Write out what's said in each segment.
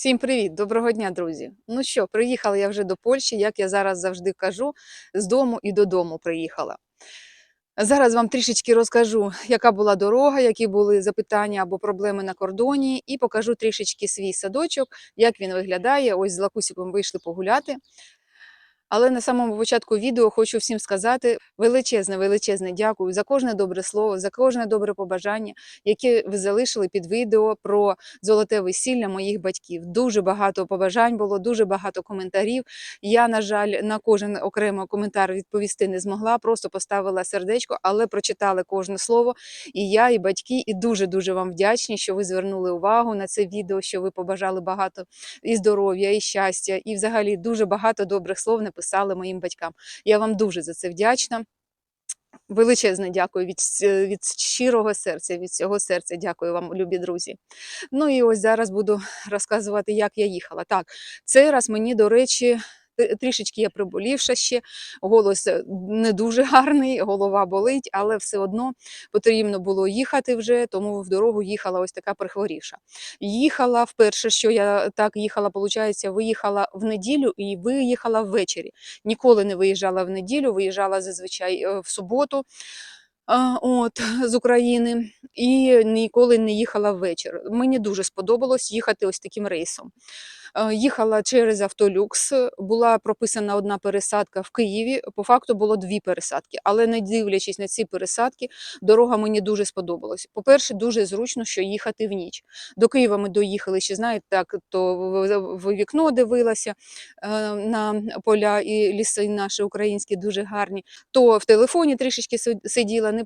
Всім привіт, доброго дня, друзі. Ну що, приїхала я вже до Польщі, як я зараз завжди кажу, з дому і додому приїхала. Зараз вам трішечки розкажу, яка була дорога, які були запитання або проблеми на кордоні, і покажу трішечки свій садочок, як він виглядає. Ось з Лакусіком вийшли погуляти. Але на самому початку відео хочу всім сказати величезне, величезне дякую за кожне добре слово, за кожне добре побажання, яке ви залишили під відео про золоте весілля моїх батьків. Дуже багато побажань було, дуже багато коментарів. Я, на жаль, на кожен окремо коментар відповісти не змогла, просто поставила сердечко, але прочитали кожне слово. І я, і батьки, і дуже дуже вам вдячні, що ви звернули увагу на це відео, що ви побажали багато і здоров'я, і щастя, і взагалі дуже багато добрих слов написали моїм батькам. Я вам дуже за це вдячна. Величезне дякую від, від щирого серця, від всього серця. Дякую вам, любі друзі. Ну і ось зараз буду розказувати, як я їхала. Так, цей раз мені, до речі, трішечки я приболівша ще, голос е, не дуже гарний, голова болить, але все одно потрібно було їхати вже, тому в дорогу їхала ось така прихворівша. Їхала вперше, що я так їхала, виходить, виїхала в неділю і виїхала ввечері. Ніколи не виїжджала в неділю, виїжджала зазвичай е, в суботу. От з України і ніколи не їхала ввечері. Мені дуже сподобалось їхати ось таким рейсом. Е, Їхала через Автолюкс, була прописана одна пересадка в Києві. По факту було дві пересадки, але не дивлячись на ці пересадки, дорога мені дуже сподобалась. По-перше, дуже зручно, що їхати в ніч. До Києва ми доїхали ще, знаєте, так то в- вікно дивилася е, на поля і ліси наші українські дуже гарні. То в телефоні трішечки сиділа, не-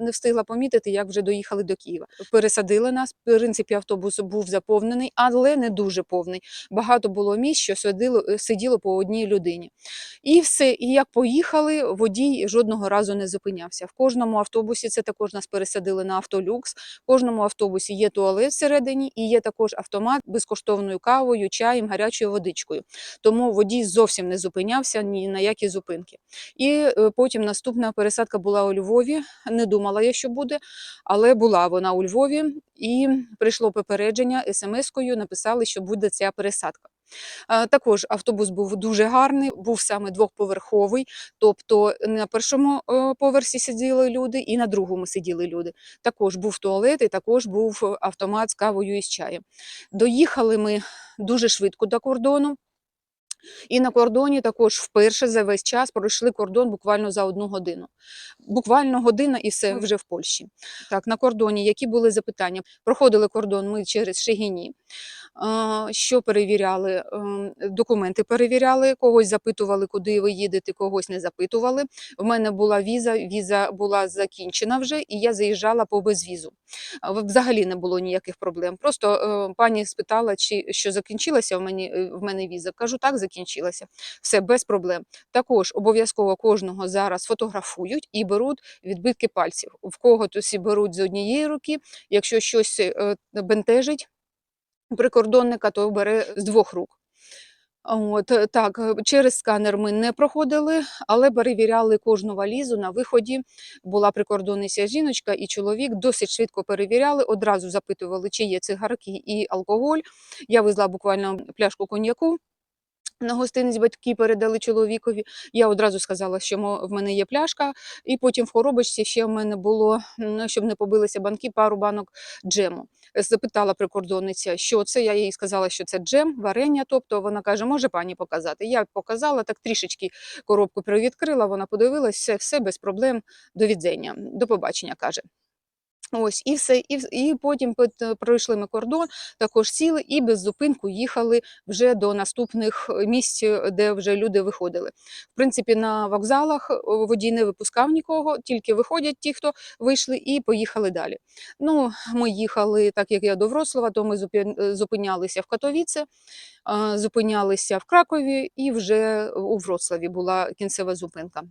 не встигла помітити, як вже доїхали до Києва. Пересадили нас. В принципі, автобус був заповнений, але не дуже повний. Багато було місць, що сиділо, сиділо по одній людині. І все. І як поїхали, водій жодного разу не зупинявся. В кожному автобусі це також нас пересадили на автолюкс. В кожному автобусі є туалет всередині і є також автомат безкоштовною кавою, чаєм, гарячою водичкою. Тому водій зовсім не зупинявся ні на які зупинки. І е, потім наступна пересадка була у Львові. Не думала я, що буде, але була вона у Львові, і прийшло попередження смс-кою. Написали, що буде ця пересадка. Також автобус був дуже гарний, був саме двохповерховий, тобто на першому е, поверсі сиділи люди, і на другому сиділи люди. Також був туалет, і також був автомат з кавою і з чаєм. Доїхали ми дуже швидко до кордону. І на кордоні також вперше за весь час пройшли кордон буквально за одну годину. Буквально година і все вже в Польщі. Так, на кордоні які були запитання? Проходили кордон ми через Шегіні. Що перевіряли? Ем, Документи перевіряли, когось запитували, куди ви їдете, когось не запитували. В мене була віза, віза була закінчена вже, і я заїжджала по безвізу. Взагалі не було ніяких проблем. Просто е, пані спитала, чи що закінчилася в мене, в мене віза. Кажу, так, закінчилася. Все без проблем. Також обов'язково кожного зараз фотографують і беруть відбитки пальців. В кого то всі беруть з однієї руки, якщо щось е, бентежить прикордонника, то бере з двох рук. От е, так, е, через сканер ми не проходили, але перевіряли кожну валізу на виході. Була прикордонниця жіночка і чоловік. Досить швидко перевіряли. Одразу запитували, чи є цигарки і алкоголь. Я везла буквально пляшку коньяку. На гостинець батьки передали чоловікові. Я одразу сказала, що в мене є пляшка, і потім в коробочці ще в мене було, м, щоб не побилися банки, пару банок джему. Запитала прикордонниця, що це. Я їй сказала, що це джем, варення. Тобто вона каже, може пані показати. Я показала, так трішечки коробку привідкрила, вона подивилась, все, все без проблем. До відзення, до побачення каже. Ось і все, і, і потім пот- пройшли ми кордон, також сіли і без зупинку їхали вже до наступних е, місць, е, де вже люди виходили. В принципі, на вокзалах е, водій не випускав нікого, тільки виходять ті, хто вийшли, і поїхали далі. Ну, ми їхали, так як я до Вроцлава, то ми зупин- е, зупинялися в Катовіце, зупинялися в Кракові, і вже у Вроцлаві була кінцева зупинка.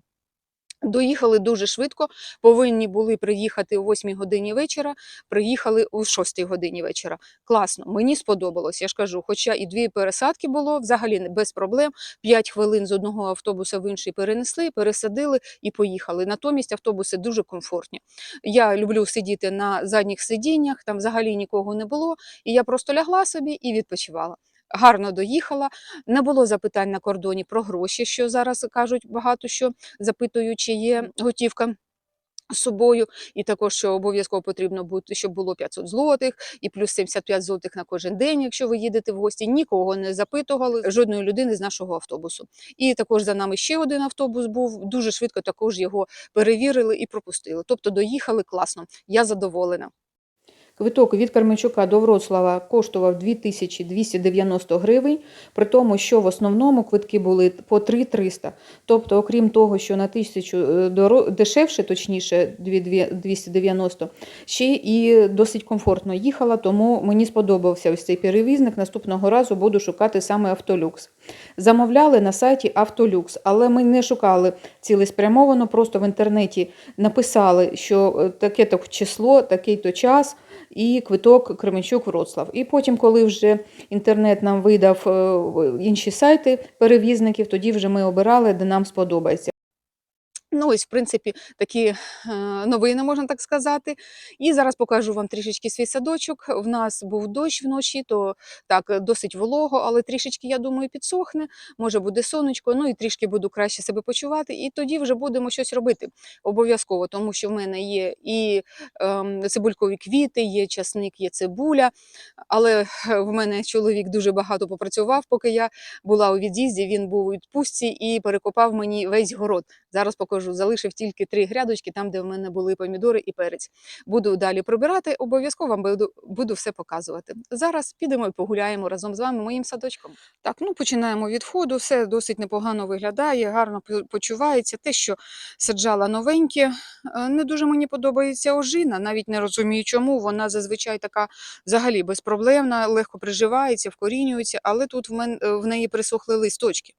Доїхали дуже швидко, повинні були приїхати о 8 годині вечора, приїхали о 6 годині вечора. Класно, мені сподобалось, я ж кажу, хоча і дві пересадки було, взагалі без проблем. 5 хвилин з одного автобуса в інший перенесли, пересадили і поїхали. Натомість автобуси дуже комфортні. Я люблю сидіти на задніх сидіннях, там взагалі нікого не було, і я просто лягла собі і відпочивала. Гарно доїхала, не було запитань на кордоні про гроші, що зараз кажуть багато що запитую, чи є готівка. З собою, і також що обов'язково потрібно бути, щоб було 500 злотих, і плюс 75 злотих на кожен день, якщо ви їдете в гості. Нікого не запитували, жодної людини з нашого автобусу. І також за нами ще один автобус був. Дуже швидко також його перевірили і пропустили. Тобто доїхали класно. Я задоволена. Квиток від Карменчука до Вроцлава коштував 2290 гривень, при тому, що в основному квитки були по 3300. Тобто, окрім того, що на тисячу е, доро- дешевше, точніше, 2290, ще і досить комфортно їхала, тому мені сподобався ось цей перевізник. Наступного разу буду шукати саме Автолюкс. Замовляли на сайті Автолюкс, але ми не шукали цілеспрямовано, просто в інтернеті написали, що е, таке-то число, такий-то час і квиток Кременчук Вроцлав. І потім, коли вже інтернет нам видав е, інші сайти перевізників, тоді вже ми обирали, де нам сподобається. Ну, ось, в принципі, такі е, новини, можна так сказати. І зараз покажу вам трішечки свій садочок. В нас був дощ вночі, то так е, досить волого, але трішечки, я думаю, підсохне. Може буде сонечко, ну і трішки буду краще себе почувати. І тоді вже будемо щось робити обов'язково, тому що в мене є і ем, цибулькові квіти, є часник, є цибуля. Але е, в мене чоловік дуже багато попрацював, поки я була у від'їзді. Він був у відпустці і перекопав мені весь город. Зараз покажу. Залишив тільки три грядочки, там, де в мене були помідори і перець. Буду далі прибирати, обов'язково вам буду, буду все показувати. Зараз підемо і погуляємо разом з вами моїм садочком. Так, ну починаємо від входу. Все досить непогано виглядає, гарно почувається. Те, що саджала новеньке, е, не дуже мені подобається ожина. Навіть не розумію, чому. Вона зазвичай така взагалі безпроблемна, легко приживається, вкорінюється, але тут в, мен, в неї присохли листочки.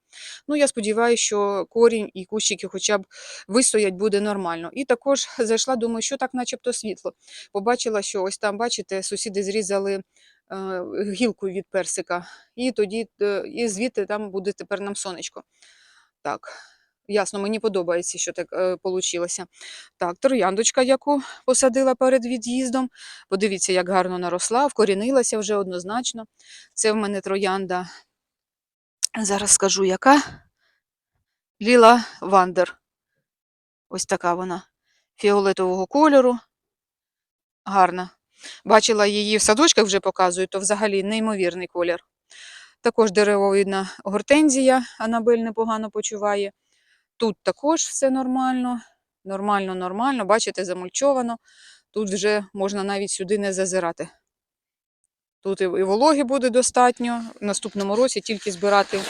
Ну, я сподіваюся, що корінь і кущики хоча б вистоять буде нормально. І також зайшла, думаю, що так начебто світло. Побачила, що ось там, бачите, сусіди зрізали е, гілку від персика, і тоді е, і звідти там буде тепер нам сонечко. Так, ясно, мені подобається, що так е. Так, трояндочка, яку посадила перед від'їздом. Подивіться, як гарно наросла, вкорінилася вже однозначно. Це в мене троянда. Зараз скажу, яка. Ліла Вандер. Ось така вона. Фіолетового кольору. Гарна. Бачила її в садочках вже показую, то взагалі неймовірний колір. Також деревовидна гортензія, Анабель непогано почуває. Тут також все нормально. Нормально, нормально. Бачите, замульчовано. Тут вже можна навіть сюди не зазирати. Тут і вологи буде достатньо. В наступному році тільки збирати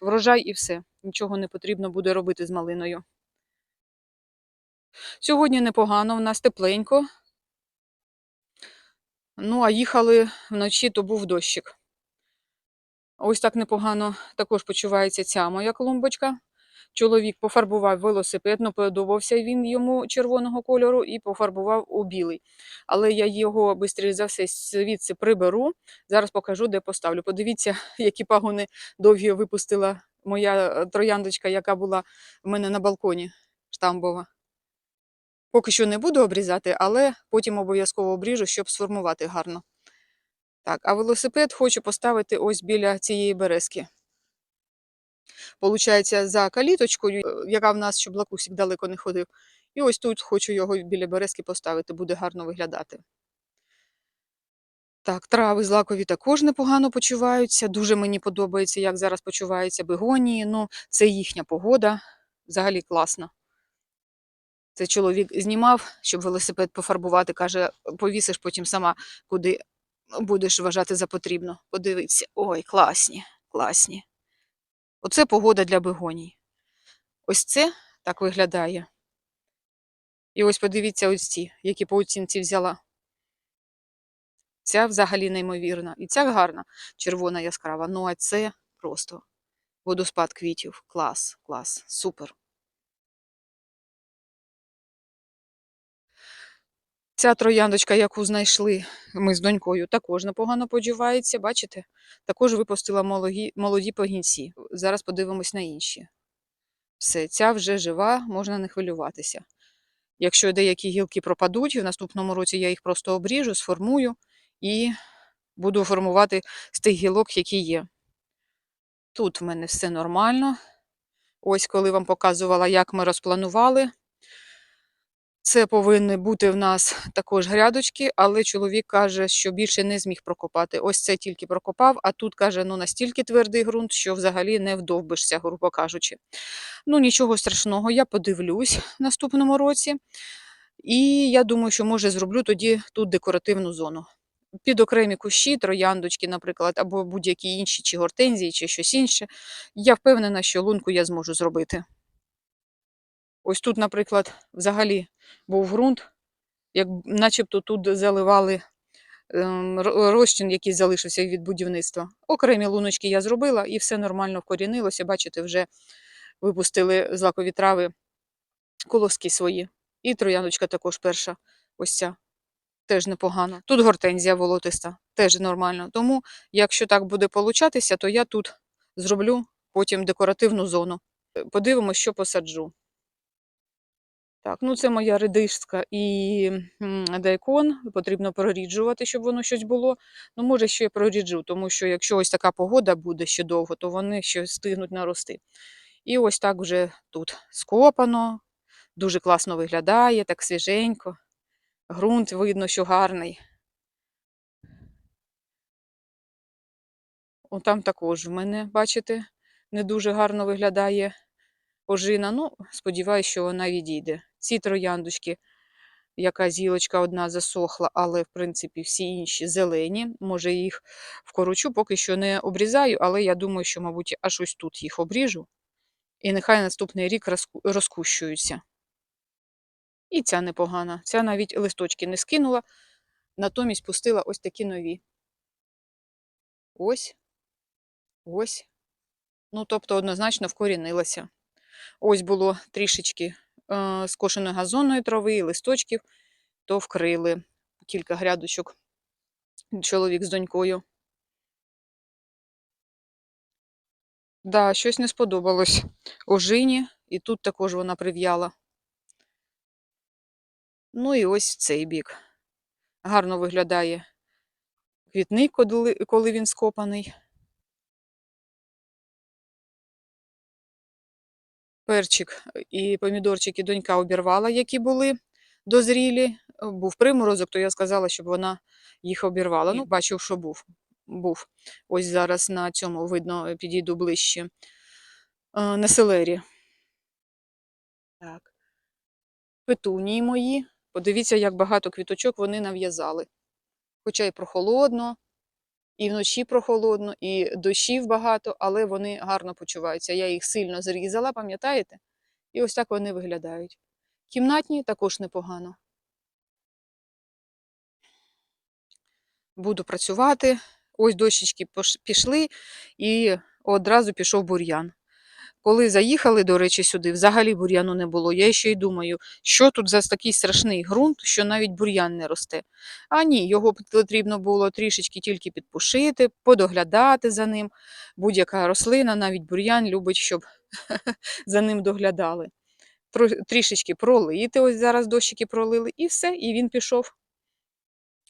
врожай і все. Нічого не потрібно буде робити з малиною. Сьогодні непогано, в нас тепленько. Ну, а їхали вночі, то був дощик. Ось так непогано також почувається ця моя клумбочка. Чоловік пофарбував велосипед, ну подобався він йому червоного кольору і пофарбував у білий. Але я його швидше за все звідси приберу. Зараз покажу, де поставлю. Подивіться, які пагони довгі випустила моя е, трояндочка, яка була в мене на балконі штамбова. Поки що не буду обрізати, але потім обов'язково обріжу, щоб сформувати гарно. Так, а велосипед хочу поставити ось біля цієї березки. Получається, за каліточкою, е, яка в нас, щоб лакусик далеко не ходив. І ось тут хочу його біля березки поставити, буде гарно виглядати. Так, трави злакові також непогано почуваються. Дуже мені подобається, як зараз почуваються бегонії. Ну, це їхня погода. Взагалі класно. Це чоловік знімав, щоб велосипед пофарбувати. Каже, повісиш потім сама, куди будеш вважати за потрібно. Подивіться. Ой, класні, класні. Оце погода для бегоній. Ось це так виглядає. І ось подивіться ось ці, які по оцінці взяла. Ця взагалі неймовірна. І ця гарна, червона яскрава. Ну, а це просто водоспад квітів. Клас, клас, супер. Ця трояндочка, яку знайшли ми з донькою, також непогано почувається. Бачите? Також випустила молоді, молоді погінці. Зараз подивимось на інші. Все, ця вже жива, можна не хвилюватися. Якщо деякі гілки пропадуть, в наступному році я їх просто обріжу, сформую і буду формувати з тих гілок, які є. Тут в мене все нормально. Ось коли вам показувала, як ми розпланували. Це повинні бути в нас також грядочки, але чоловік каже, що більше не зміг прокопати. Ось це тільки прокопав, а тут каже, ну настільки твердий ґрунт, що взагалі не вдовбишся, грубо кажучи. Ну нічого страшного, я подивлюсь в наступному році. І я думаю, що може зроблю тоді тут декоративну зону. Під окремі кущі, трояндочки, наприклад, або будь-які інші, чи гортензії, чи щось інше. Я впевнена, що лунку я зможу зробити. Ось тут, наприклад, взагалі був ґрунт, як начебто тут заливали ем, розчин, який залишився від будівництва. Окремі луночки я зробила і все нормально вкорінилося. Бачите, вже випустили злакові трави колоски свої. І трояночка також перша, ось ця. Теж непогано. Тут гортензія волотиста, теж нормально. Тому, якщо так буде получатися, то я тут зроблю потім декоративну зону. Е, Подивимось, що посаджу. Так, ну це моя редишка і дайкон. Потрібно проріджувати, щоб воно щось було. Ну, може, ще й проріджу, тому що якщо ось така погода буде ще довго, то вони ще встигнуть нарости. І ось так вже тут скопано, дуже класно виглядає, так свіженько. Грунт видно, що гарний. О, там також в мене, бачите, не дуже гарно виглядає ожина. Ну, сподіваюся, що вона відійде. Ці трояндочки, яка зілочка одна засохла, але, в принципі, всі інші зелені. Може, їх вкорочу, поки що не обрізаю, але я думаю, що, мабуть, аж ось тут їх обріжу. І нехай наступний рік розкущуються. І ця непогана. Ця навіть листочки не скинула, натомість пустила ось такі нові. Ось. Ось. Ну, тобто, однозначно вкорінилася. Ось було трішечки скошеної газонної трави, і листочків, то вкрили кілька грядочок. Чоловік з донькою. Да, щось не сподобалось ожині, і тут також вона прив'яла. Ну і ось в цей бік. Гарно виглядає квітник, коли він скопаний. Перчик і помідорчики донька обірвала, які були дозрілі. Е, Був приморозок, то я сказала, щоб вона їх обірвала. Ну, бачив, що був. був. Ось зараз на цьому видно, е, підійду ближче. Е, На селері. Так. Петунії мої. Подивіться, як багато квіточок вони нав'язали. Хоча й прохолодно, і вночі прохолодно, і дощів багато, але вони гарно почуваються. Я їх сильно зрізала, пам'ятаєте? І ось так вони виглядають. Кімнатні також непогано. Буду працювати. Ось дощечки пішли, і одразу пішов бур'ян. Коли заїхали, до речі, сюди, взагалі бур'яну не було. Я ще й думаю, що тут за такий страшний ґрунт, що навіть бур'ян не росте. А ні, його потрібно було трішечки тільки підпушити, подоглядати за ним. Будь-яка рослина, навіть бур'ян любить, щоб за ним доглядали. Трішечки пролити, ось зараз дощики пролили, і все, і він пішов.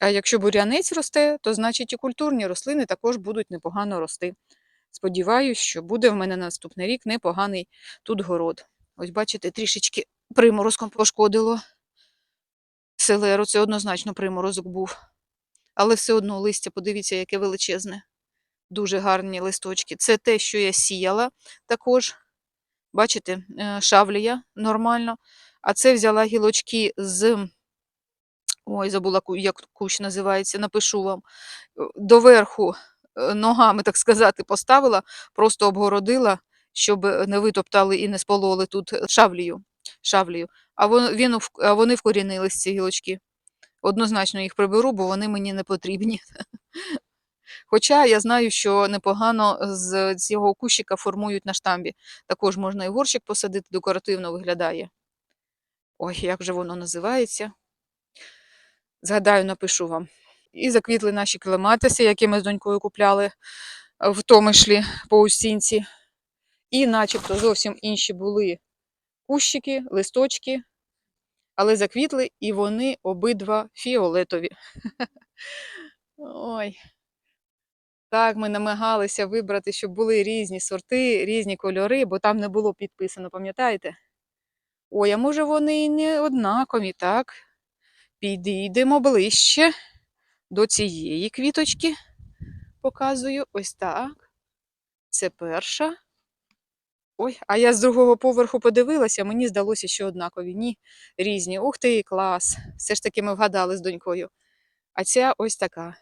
А якщо бур'янець росте, то значить і культурні рослини також будуть непогано рости. Сподіваюсь, що буде в мене наступний рік непоганий тут город. Ось бачите, трішечки приморозком пошкодило. Селеру це однозначно приморозок був. Але все одно листя, подивіться, яке величезне. Дуже гарні листочки. Це те, що я сіяла також. Бачите, е, шавлія нормально. А це взяла гілочки з. Ой, забула, як кущ називається, напишу вам. Е, Доверху ногами, так сказати, поставила, просто обгородила, щоб не витоптали і не спололи тут е, шавлію. шавлію. А, він, вони вкорінились, ці гілочки. Однозначно їх приберу, бо вони мені не потрібні. Хоча я знаю, що непогано з цього кущика формують на штамбі. Також можна і горщик посадити, декоративно виглядає. Ой, як же воно називається? Згадаю, напишу вам. І заквітли наші клематиси, які ми з донькою купляли е, в Томишлі по Устінці. І начебто зовсім інші були кущики, листочки, але заквітли і вони обидва фіолетові. Ой. Так, ми намагалися вибрати, щоб були різні сорти, різні кольори, бо там не було підписано, пам'ятаєте? Ой, а може вони і не однакові, так? Підійдемо ближче до цієї квіточки. Показую ось так. Це перша. Ой, а я з другого поверху подивилася, мені здалося, що однакові. Ні, різні. Ух ти, клас! Все ж таки ми вгадали з донькою. А ця ось така.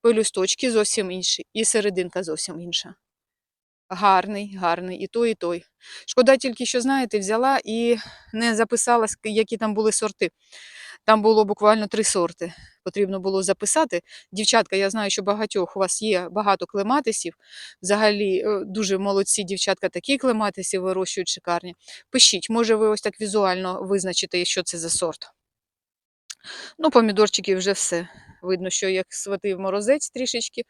Пелюсточки зовсім інші, і серединка зовсім інша. Гарний, гарний, і той, і той. Шкода тільки, що, знаєте, взяла і не записала, які там були сорти. Там було буквально три сорти. Потрібно було записати. Дівчатка, я знаю, що багатьох у вас є багато клематисів. Взагалі е, дуже молодці дівчатка такі клематиси вирощують шикарні. Пишіть, може ви ось так візуально визначите, що це за сорт. Ну, помідорчики вже все. Видно, що як сватив морозець трішечки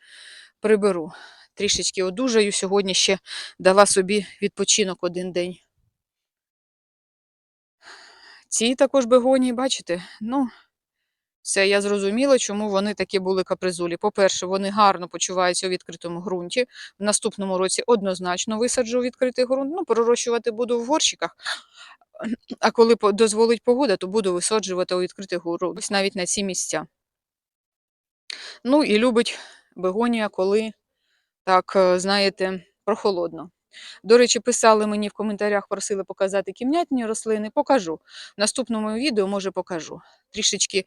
приберу. Трішечки одужаю. Сьогодні ще дала собі відпочинок один день. Ці також бегонії, бачите? Ну, все, я зрозуміла, чому вони такі були капризулі. По-перше, вони гарно почуваються у відкритому ґрунті. В наступному році однозначно висаджу відкритий ґрунт. Ну, пророщувати буду в горщиках. А коли дозволить погода, то буду висаджувати у відкритий ґрунт. Навіть на ці місця. Ну і любить бегонія, коли так, е, знаєте, прохолодно. До речі, писали мені в коментарях, просили показати кімнятні рослини. Покажу. В наступному відео, може, покажу. Трішечки,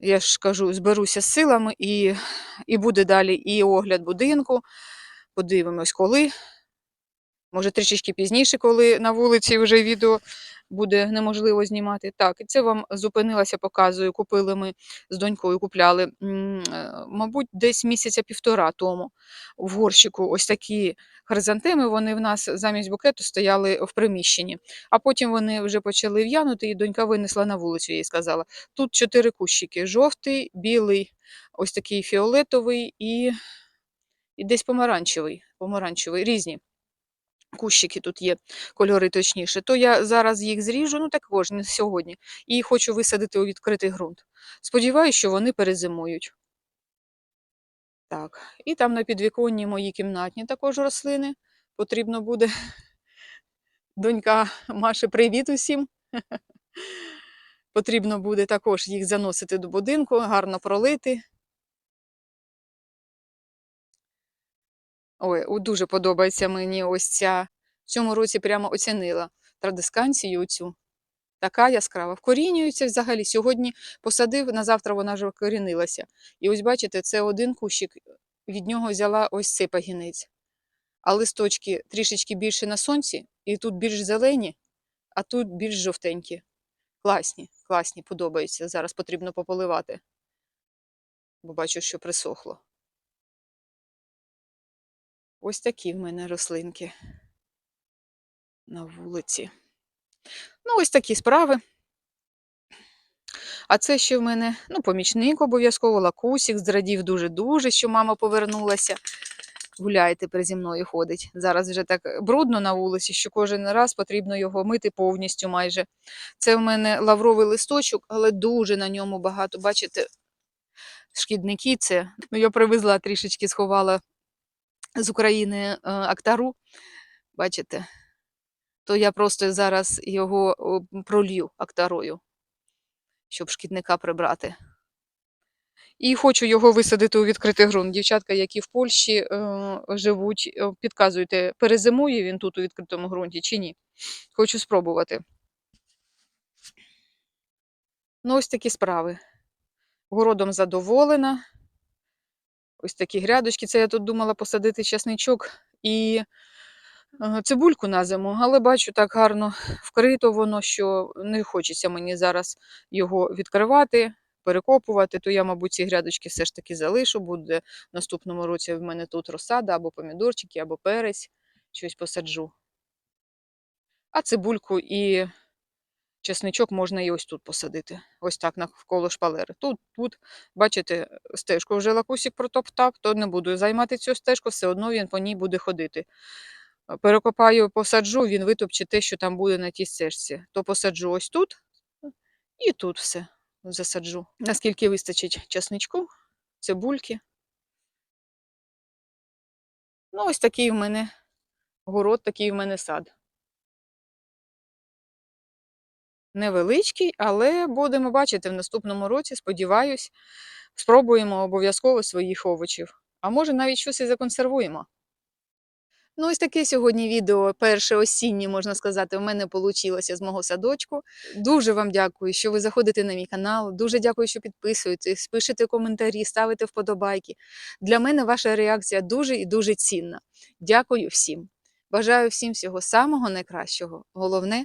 я ж кажу, зберуся з силами і, і буде далі і огляд будинку. Подивимось, коли. Може, трішечки пізніше, коли на вулиці вже відео буде неможливо знімати. Так, і це вам зупинилася, показую. Купили ми з донькою, купляли, е, мабуть, десь місяця півтора тому в горщику ось такі хризантеми. Вони в нас замість букету стояли в приміщенні. А потім вони вже почали в'янути, і донька винесла на вулицю, їй сказала. Тут чотири кущики: жовтий, білий, ось такий фіолетовий і, і десь помаранчевий. Помаранчевий, різні кущики тут є, кольори точніше, то я зараз їх зріжу, ну також не сьогодні, і хочу висадити у відкритий ґрунт. Сподіваюся, що вони перезимують. Так, і там на підвіконні мої кімнатні також рослини. Потрібно буде. Донька Маші, привіт усім. Потрібно буде також їх заносити до будинку, гарно пролити. Ой, о, дуже подобається мені ось ця. В цьому році прямо оцінила традисканцію цю. Така яскрава. Вкорінюється взагалі. Сьогодні посадив, на завтра вона вже вкорінилася. І ось бачите, це один кущик, від нього взяла ось цей пагінець. А листочки трішечки більше на сонці, і тут більш зелені, а тут більш жовтенькі. Класні, класні, подобаються. Зараз потрібно пополивати, бо бачу, що присохло. Ось такі в мене рослинки на вулиці. Ну, ось такі справи. А це ще в мене ну, помічник обов'язково, лакусік, зрадів дуже-дуже, що мама повернулася. Гуляє тепер зі мною ходить. Зараз вже так брудно на вулиці, що кожен раз потрібно його мити повністю майже. Це в мене лавровий листочок, але дуже на ньому багато. Бачите, шкідники це. Ну, я привезла трішечки, сховала з України е, актару. Бачите? То я просто зараз його пролью актарою, щоб шкідника прибрати. І хочу його висадити у відкритий ґрунт. Дівчатка, які в Польщі е, живуть, е, підказуйте, перезимує він тут у відкритому ґрунті чи ні. Хочу спробувати. Ну, ось такі справи. Городом задоволена. Ось такі грядочки. Це я тут думала посадити часничок і е, цибульку на зиму, але бачу, так гарно вкрито воно, що не хочеться мені зараз його відкривати, перекопувати, то я, мабуть, ці грядочки все ж таки залишу. Буде в наступному році в мене тут розсада або помідорчики, або перець, щось посаджу. А цибульку і чесничок можна і ось тут посадити. Ось так навколо шпалери. Тут, тут, бачите, стежку вже лакусік протоптав, то не буду займати цю стежку, все одно він по ній буде ходити. Е, Перекопаю, посаджу, він витопче те, що там буде на тій стежці. То посаджу ось тут і тут все засаджу. Наскільки вистачить чесничку, цибульки. Ну, ось такий в мене город, такий в мене сад. Невеличкий, але будемо бачити в наступному році, сподіваюсь, спробуємо обов'язково своїх овочів. А може навіть щось і законсервуємо. Ну, ось таке сьогодні відео, перше осіннє, можна сказати, у мене вийшло з мого садочку. Дуже вам дякую, що ви заходите на мій канал. Дуже дякую, що підписуєтесь, пишете коментарі, ставите вподобайки. Для мене ваша реакція дуже і дуже цінна. Дякую всім. Бажаю всім всього самого найкращого. Головне